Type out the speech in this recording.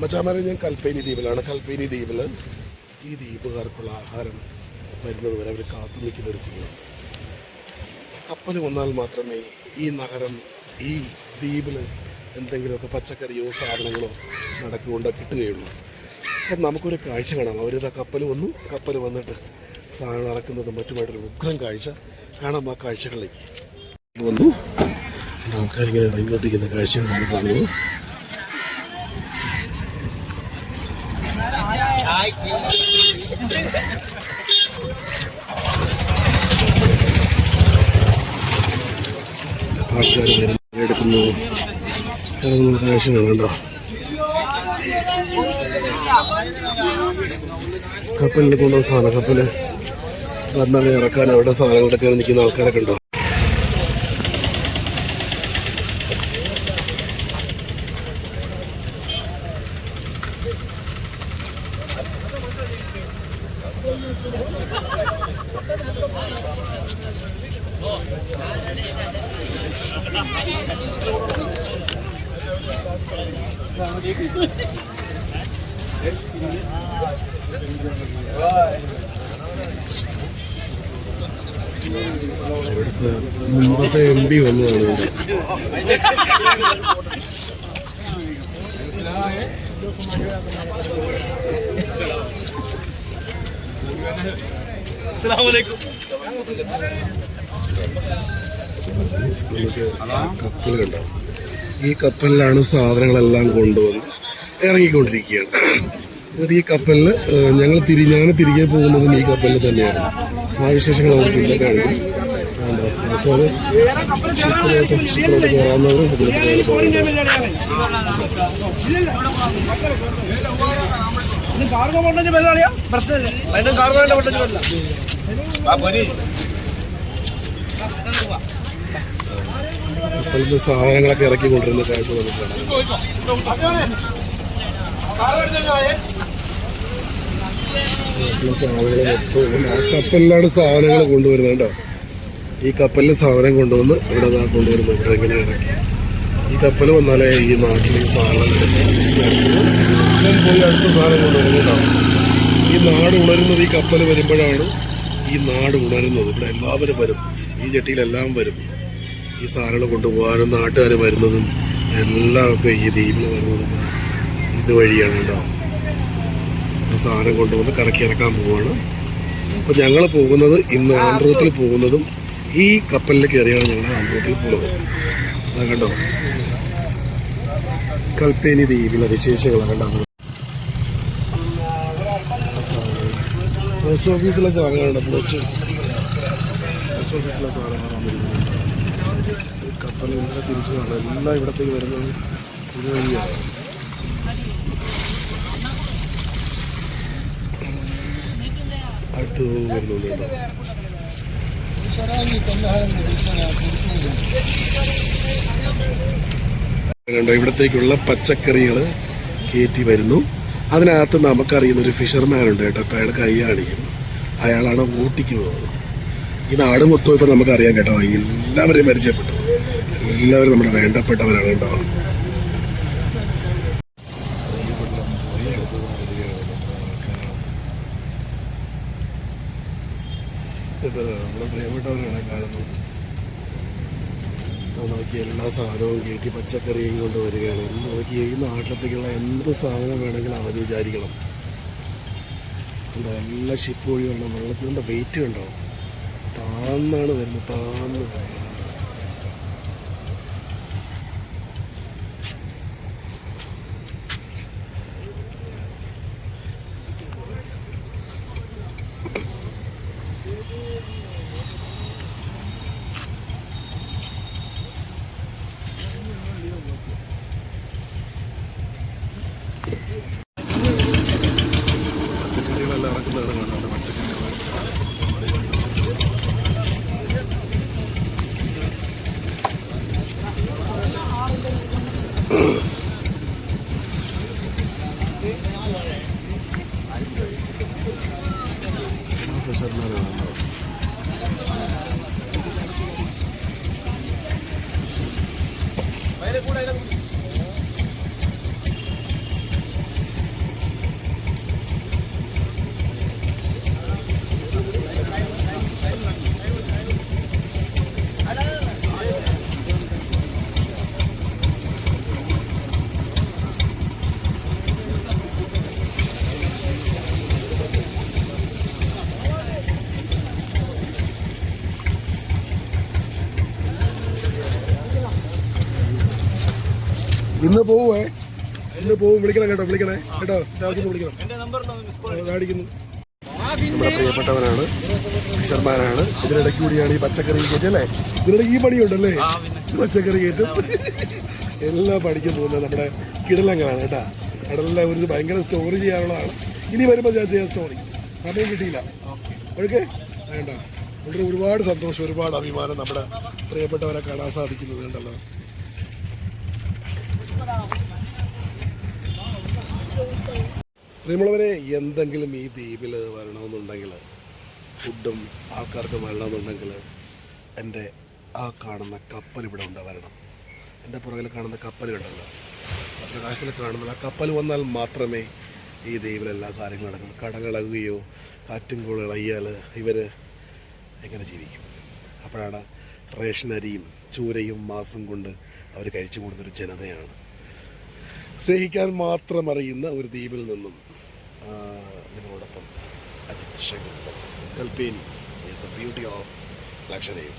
മച്ചാമാരെ ഞാൻ കൽപ്പേനി ദ്വീപിലാണ്. കൽപ്പേനി ദ്വീപിൽ ഈ ദ്വീപുകാർക്കുള്ള ആഹാരം വരുന്നത് വരെ അവർ കാത്തു നിൽക്കുന്ന ഒരു സീനാണ് കപ്പൽ വന്നാൽ മാത്രമേ ഈ നഗരം ഈ ദ്വീപിൽ എന്തെങ്കിലുമൊക്കെ പച്ചക്കറിയോ സാധനങ്ങളോ നടക്കുകൊണ്ട് കിട്ടുകയുള്ളൂ. അപ്പം നമുക്കൊരു കാഴ്ച കാണാം. അവരിതാ കപ്പൽ വന്നു. കപ്പൽ വന്നിട്ട് സാധനം നടക്കുന്നതും മറ്റുമായിട്ടൊരു ഉഗ്രം കാഴ്ച. കാണാം ആ കാഴ്ചകളിലേക്ക്. വന്നു. ആൾക്കാരിങ്ങനെ ഇറങ്ങിക്കൊണ്ടിരിക്കുന്ന കാഴ്ചയാണ് നമ്മൾ കാണുന്നത്. ആൾക്കാർ എടുക്കുന്നു. ഇറങ്ങുന്ന കാഴ്ചയാണ് കണ്ടോ കപ്പലിൽ കൊണ്ടുവന്ന സാധനം കപ്പൽ വന്നാൽ ഇറക്കാൻ അവിടെ സാധനങ്ങളൊക്കെ നിൽക്കുന്ന ആൾക്കാരൊക്കെ ഉണ്ടോ? ഇവിടുത്തെ മുമ്പത്തെ എം പി വന്നതാണ് ഇവിടെ. കപ്പൽ കണ്ടോ ഈ കപ്പലിലാണ് സാധനങ്ങളെല്ലാം കൊണ്ടുവന്ന് ഇറങ്ങിക്കൊണ്ടിരിക്കുകയാണ്. എന്നിട്ട് ഈ കപ്പലിൽ ഞങ്ങൾ തിരി ഞാൻ തിരികെ പോകുന്നതും ഈ കപ്പലിൽ തന്നെയാണ്. ആ വിശേഷങ്ങൾ അവർക്ക് ഇല്ല കാണിക്കും ഷിപ്പിലോട്ട് ഷിപ്പിലോട്ട് കയറാവുന്നവരും ഇതിലോട്ട് കയറി സഹായങ്ങളൊക്കെ കാർഗോ ഇറക്കി കൊണ്ടിരുന്ന കാഴ്ച നമുക്ക് കപ്പലിലാണ് സാധനങ്ങൾ കൊണ്ടുവരുന്നത് കേട്ടോ. ഈ കപ്പലിൽ സാധനം കൊണ്ടുവന്ന് ഇവിടെ കൊണ്ടുവരുന്നുണ്ട് ഇങ്ങനെ ഇറക്കി. ഈ കപ്പൽ വന്നാലേ ഈ നാട്ടിൽ ഈ സാധനം ഞാൻ പോയി അടുത്ത സാധനം കൊണ്ടുവരുന്നതാണ് ഈ നാട് ഉണരുന്നത് ഈ കപ്പൽ വരുമ്പോഴാണ് ഈ നാട് ഉണരുന്നത്. ഇവിടെ എല്ലാവരും വരും. ഈ ജട്ടിയിലെല്ലാം വരും. ഈ സാധനങ്ങൾ കൊണ്ടുപോകാനും നാട്ടുകാർ വരുന്നതും എല്ലാം ഒക്കെ ഈ ദ്വീപിൽ വരുന്നതും ഇതുവഴിയാണ് ഉണ്ടാവും ആ സാധനം കൊണ്ടുവന്ന് കറക്കി ഇറക്കാൻ പോവാണ്. അപ്പോൾ ഞങ്ങൾ പോകുന്നത് ഇന്ന് ആന്ധ്രത്തിൽ പോകുന്നതും ഈ കപ്പലിൽ കയറിയാണ് ഞങ്ങൾ ആന്ധ്രത്തിൽ പോകുന്നത് അതാ കണ്ടോ? കൽപ്പേനി ദ്വീപിലെ വിശേഷങ്ങളാണ് കണ്ടോ? പോസ്റ്റ് ഓഫീസിലെ സാധനങ്ങളുണ്ട് പോസ്റ്റ് പോസ്റ്റ് ഓഫീസിലെ സാധനങ്ങളാണ് വന്നിരിക്കുന്നത്. കപ്പൽ തിരിച്ചു തിരിച്ചതാണ് എല്ലാം ഇവിടത്തേക്ക് വരുന്നത് ഇത് വഴിയാണ്. ഇവിടത്തേക്കുള്ള പച്ചക്കറികൾ കയറ്റി വരുന്നു. അതിനകത്ത് നമുക്കറിയുന്ന ഒരു ഫിഷർമാൻ ഉണ്ട് കേട്ടോ. അപ്പോൾ അയാൾ കൈ അയാളാണ് ഓട്ടിക്കുന്നത്. ഈ നാട് മൊത്തം ഇപ്പം നമുക്കറിയാം കേട്ടോ. എല്ലാവരെയും പരിചയപ്പെട്ടു. എല്ലാവരും നമ്മുടെ വേണ്ടപ്പെട്ടവരാണ് കേട്ടോ. നമ്മുടെ പ്രിയപ്പെട്ടവരാണ് കാണുന്നത്. ആ നോക്കി എല്ലാ സാധനവും കയറ്റി പച്ചക്കറിയും കൊണ്ട് വരികയാണ്. നോക്കി ഈ നാട്ടിലത്തേക്കുള്ള എന്ത് സാധനം വേണമെങ്കിലും അവർ വിചാരിക്കണം. എല്ലാ ഷിപ്പ് വഴി വേണം. വെള്ളത്തിന്റെ വെയിറ്റ് ഉണ്ടാവും താന്നാണ് വരുന്നത്. താന്ന് Profesör merhaba. ഇന്ന് പോവേ. ഇന്ന് പോവും. വിളിക്കണം കേട്ടോ വിളിക്കണേ. കേട്ടോ രാജ്യം വിളിക്കണം. അടിക്കുന്നു. നമ്മുടെ പ്രിയപ്പെട്ടവനാണ് ഫിഷർമാരാണ് ഇതിനിടയ്ക്ക് കൂടിയാണ് ഈ പച്ചക്കറി കയറ്റി അല്ലേ? ഇതിനിടയ്ക്ക് ഈ പണിയുണ്ടല്ലേ? ഈ പച്ചക്കറി കയറ്റും. എല്ലാം പണിക്കും പോകുന്നത് നമ്മുടെ കിടലങ്ങളാണ് കേട്ടാ. കടലിലെ ഒരു ഭയങ്കര സ്റ്റോറി ചെയ്യാനുള്ളതാണ്. ഇനി വരുമ്പോൾ ഞാൻ ചെയ്യാൻ സ്റ്റോറി സമയം കിട്ടിയില്ല. ഓക്കെ വേണ്ട. വളരെ ഒരുപാട് സന്തോഷം ഒരുപാട് അഭിമാനം നമ്മുടെ പ്രിയപ്പെട്ടവരെ കാണാൻ സാധിക്കുന്നത് കണ്ടല്ലോ പ്രിയമുള്ളവരെ എന്തെങ്കിലും ഈ ദ്വീപിൽ വരണമെന്നുണ്ടെങ്കിൽ ഫുഡും ആൾക്കാർക്ക് വരണമെന്നുണ്ടെങ്കിൽ എന്റെ ആ കാണുന്ന കപ്പൽ ഇവിടെ ഉണ്ട് വരണം. എന്റെ പുറകിൽ കാണുന്ന കപ്പൽ ഉണ്ടല്ലോ പ്രകാശത്തിൽ കാണുന്ന ആ കപ്പൽ വന്നാൽ മാത്രമേ ഈ ദ്വീപിൽ എല്ലാ കാര്യങ്ങളും നടക്കുന്നു കടകളകുകയോ കാറ്റും കൂടെ ഇളകിയാൽ ഇവർ എങ്ങനെ ജീവിക്കും? അപ്പോഴാണ് റേഷനരിയും ചൂരയും മാസം കൊണ്ട് അവർ കഴിച്ചു കൂടുന്നൊരു ജനതയാണ്. സ്നേഹിക്കാൻ മാത്രം അറിയുന്ന ഒരു ദ്വീപിൽ നിന്നും നിങ്ങളോടൊപ്പം Ajith Shankar Kalpeni is the beauty of Lakshadweep.